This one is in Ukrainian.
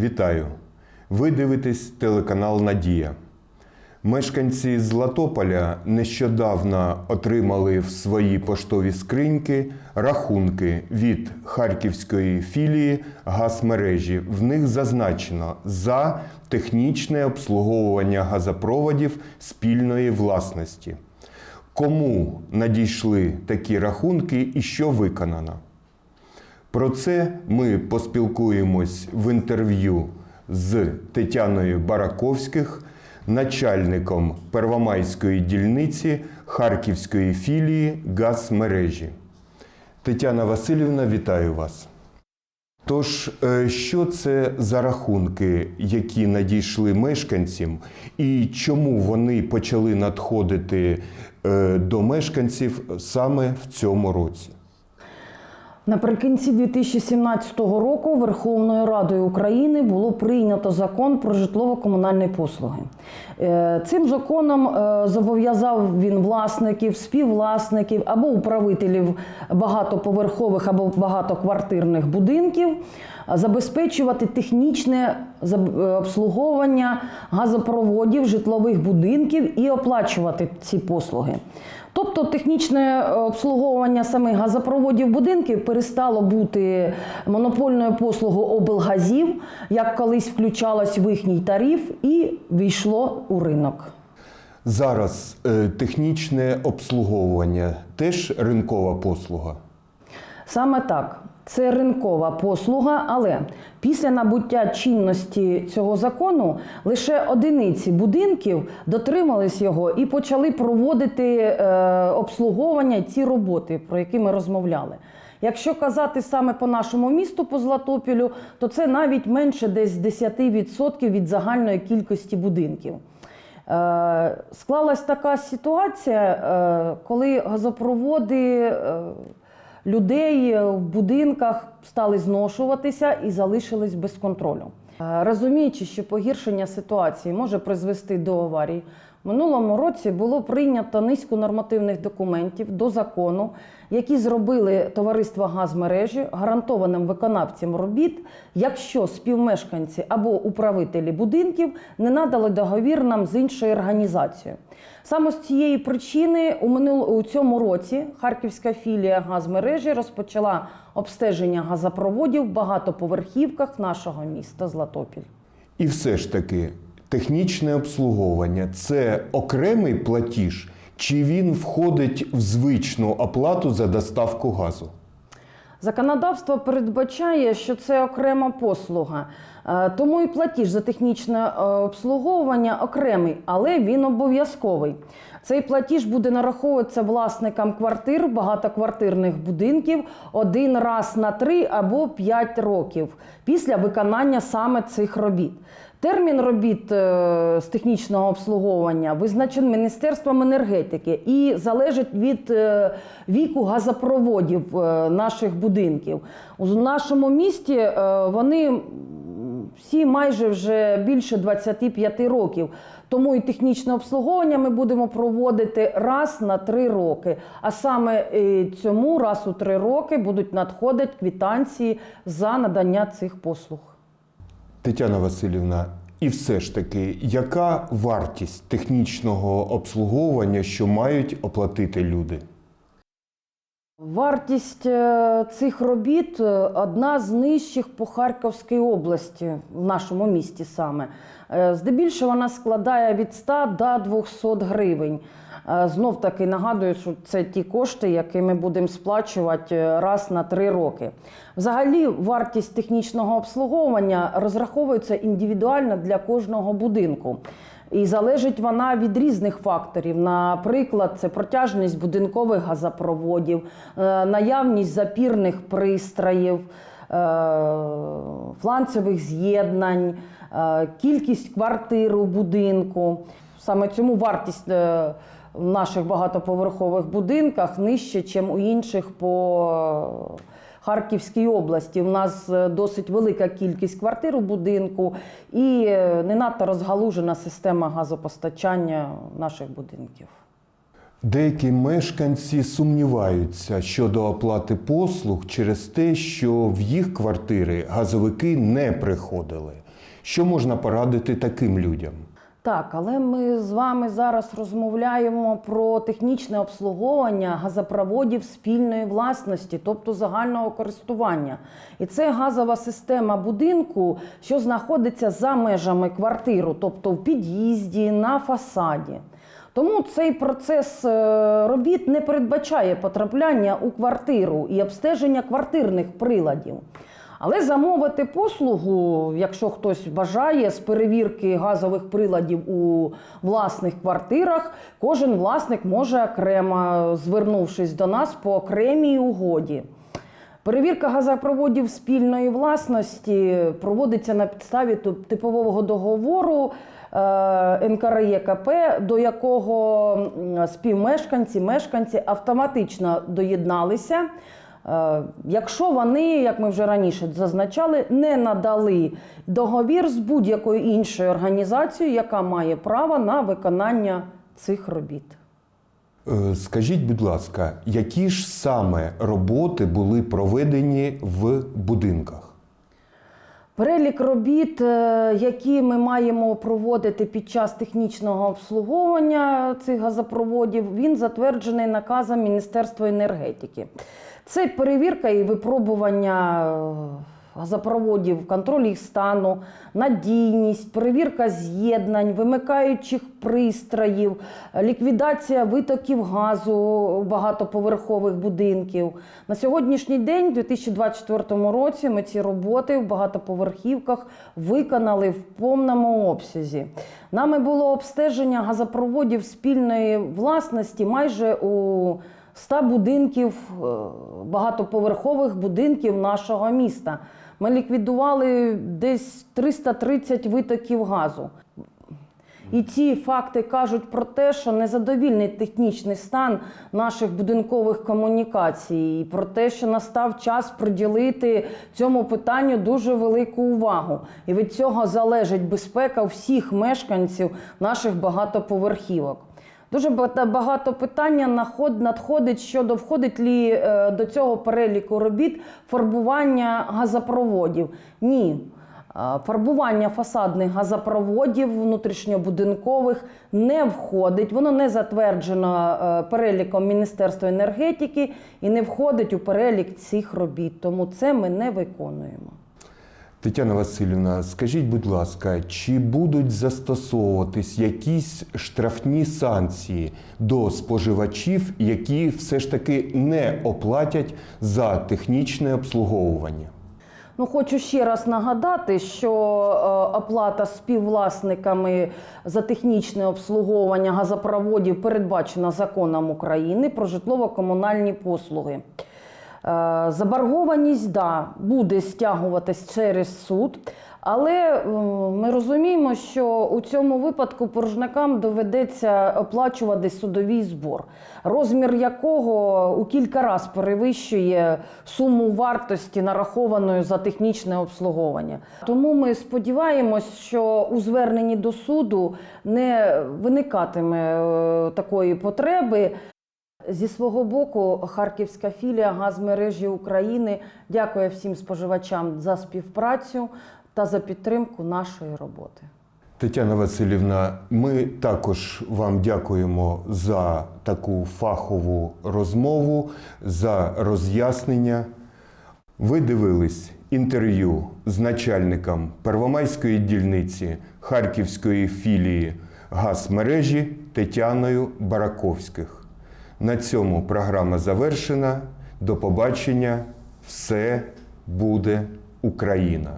Вітаю! Ви дивитесь телеканал Надія. Мешканці Златополя нещодавно отримали в свої поштові скриньки рахунки від харківської філії газмережі. В них зазначено за технічне обслуговування газопроводів спільної власності. Кому надійшли такі рахунки і що виконано? Про це ми поспілкуємось в інтерв'ю з Тетяною Бараковських, начальником Первомайської дільниці Харківської філії газмережі. Тетяна Васильівна, вітаю вас. Тож, е, що це за рахунки, які надійшли мешканцям, і чому вони почали надходити е, до мешканців саме в цьому році? Наприкінці 2017 року Верховною Радою України було прийнято закон про житлово-комунальні послуги. Е, Цим законом е, зобов'язав він власників, співвласників або управителів багатоповерхових або багатоквартирних будинків забезпечувати технічне е, обслуговування газопроводів житлових будинків і оплачувати ці послуги. Тобто технічне е, обслуговування самих газопроводів будинків перестало бути монопольною послугою облгазів, як колись включалось в їхній тариф, і війшло у ринок. Зараз е, технічне обслуговування теж ринкова послуга. Саме так. Це ринкова послуга, але після набуття чинності цього закону лише одиниці будинків дотримались його і почали проводити е, обслуговування ці роботи, про які ми розмовляли. Якщо казати саме по нашому місту, по Златопілю, то це навіть менше десь 10% від загальної кількості будинків. Е, Склалась така ситуація, е, коли газопроводи е, людей в будинках стали зношуватися і залишились без контролю. Е, Розуміючи, що погіршення ситуації може призвести до аварій, в минулому році було прийнято низку нормативних документів до закону, які зробили товариство газмережі гарантованим виконавцем робіт, якщо співмешканці або управителі будинків не надали договір нам з іншою організацією. Саме з цієї причини у минул... у цьому році Харківська філія газмережі розпочала обстеження газопроводів в багатоповерхівках нашого міста Златопіль. І все ж таки, технічне обслуговування це окремий платіж, чи він входить в звичну оплату за доставку газу? Законодавство передбачає, що це окрема послуга, Е, тому і платіж за технічне е, обслуговування окремий, але він обов'язковий. Цей платіж буде нараховуватися власникам квартир, багатоквартирних будинків один раз на три або п'ять років після виконання саме цих робіт. Термін робіт е, з технічного обслуговування визначений Міністерством енергетики і залежить від е, віку газопроводів е, наших будинків. У нашому місті вони всі майже вже більше 25 років. Тому і технічне обслуговування ми будемо проводити раз на три роки. А саме цьому раз у три роки будуть надходити квітанції за надання цих послуг. Тетяна Васильівна, і все ж таки, яка вартість технічного обслуговування, що мають оплатити люди? Вартість е, цих робіт е, одна з нижчих по Харківській області, в нашому місті саме. Е, Здебільшого вона складає від 100 до 200 гривень. Знов таки нагадую, що це ті кошти, які ми будемо сплачувати раз на три роки. Взагалі, вартість технічного обслуговування розраховується індивідуально для кожного будинку. І залежить вона від різних факторів. Наприклад, це протяжність будинкових газопроводів, е, наявність запірних пристроїв, е, фланцевих з'єднань, е, кількість квартир у будинку. Саме цьому вартість в наших багатоповерхових будинках нижче, ніж у інших по Харківській області. У нас е, досить велика кількість квартир у будинку і е, не надто розгалужена система газопостачання наших будинків. Деякі мешканці сумніваються щодо оплати послуг через те, що в їх квартири газовики не приходили. Що можна порадити таким людям? Так, але ми з вами зараз розмовляємо про технічне обслуговування газопроводів спільної власності, тобто загального користування. І це газова система будинку, що знаходиться за межами квартиру, тобто в під'їзді, на фасаді. Тому цей процес е, робіт не передбачає потрапляння у квартиру і обстеження квартирних приладів. Але замовити послугу, якщо хтось бажає, з перевірки газових приладів у власних квартирах, кожен власник може окремо, звернувшись до нас по окремій угоді. Перевірка газопроводів спільної власності проводиться на підставі типового договору е, НКРЄКП, до якого співмешканці, мешканці автоматично доєдналися. Е, Якщо вони, як ми вже раніше зазначали, не надали договір з будь-якою іншою організацією, яка має право на виконання цих робіт. Е, Скажіть, будь ласка, які ж саме роботи були проведені в будинках? Перелік робіт, е, які ми маємо проводити під час технічного обслуговування цих газопроводів, він затверджений наказом Міністерства енергетики. Це перевірка і випробування е, газопроводів, контроль їх стану, надійність, перевірка з'єднань, вимикаючих пристроїв, ліквідація витоків газу у багатоповерхових будинків. На сьогоднішній день, у 2024 році, ми ці роботи в багатоповерхівках виконали в повному обсязі. Нами було обстеження газопроводів спільної власності майже у 100 будинків, е, багатоповерхових будинків нашого міста. Ми ліквідували десь 330 витоків газу. І ці факти кажуть про те, що незадовільний технічний стан наших будинкових комунікацій, і про те, що настав час приділити цьому питанню дуже велику увагу. І від цього залежить безпека всіх мешканців наших багатоповерхівок. Дуже бага- багато питання надходить щодо входить лі е, до цього переліку робіт фарбування газопроводів. Ні. Е, Фарбування фасадних газопроводів внутрішньобудинкових не входить, воно не затверджено е, переліком Міністерства енергетики і не входить у перелік цих робіт. Тому це ми не виконуємо. Тетяна Васильівна, скажіть, будь ласка, чи будуть застосовуватись якісь штрафні санкції до споживачів, які все ж таки не оплатять за технічне обслуговування? Ну, хочу ще раз нагадати, що е, оплата співвласниками за технічне обслуговування газопроводів передбачена законом України про житлово-комунальні послуги. Е, Заборгованість да, буде стягуватись через суд, але е, ми розуміємо, що у цьому випадку боржникам доведеться оплачувати судовий збор, розмір якого у кілька разів перевищує суму вартості, нарахованої за технічне обслуговування. Тому ми сподіваємось, що у зверненні до суду не виникатиме е, такої потреби. Зі свого боку, Харківська філія газмережі України дякує всім споживачам за співпрацю та за підтримку нашої роботи. Тетяна Васильівна, ми також вам дякуємо за таку фахову розмову, за роз'яснення. Ви дивились інтерв'ю з начальником Первомайської дільниці Харківської філії газмережі Тетяною Бараковських. На цьому програма завершена. До побачення. Все буде Україна!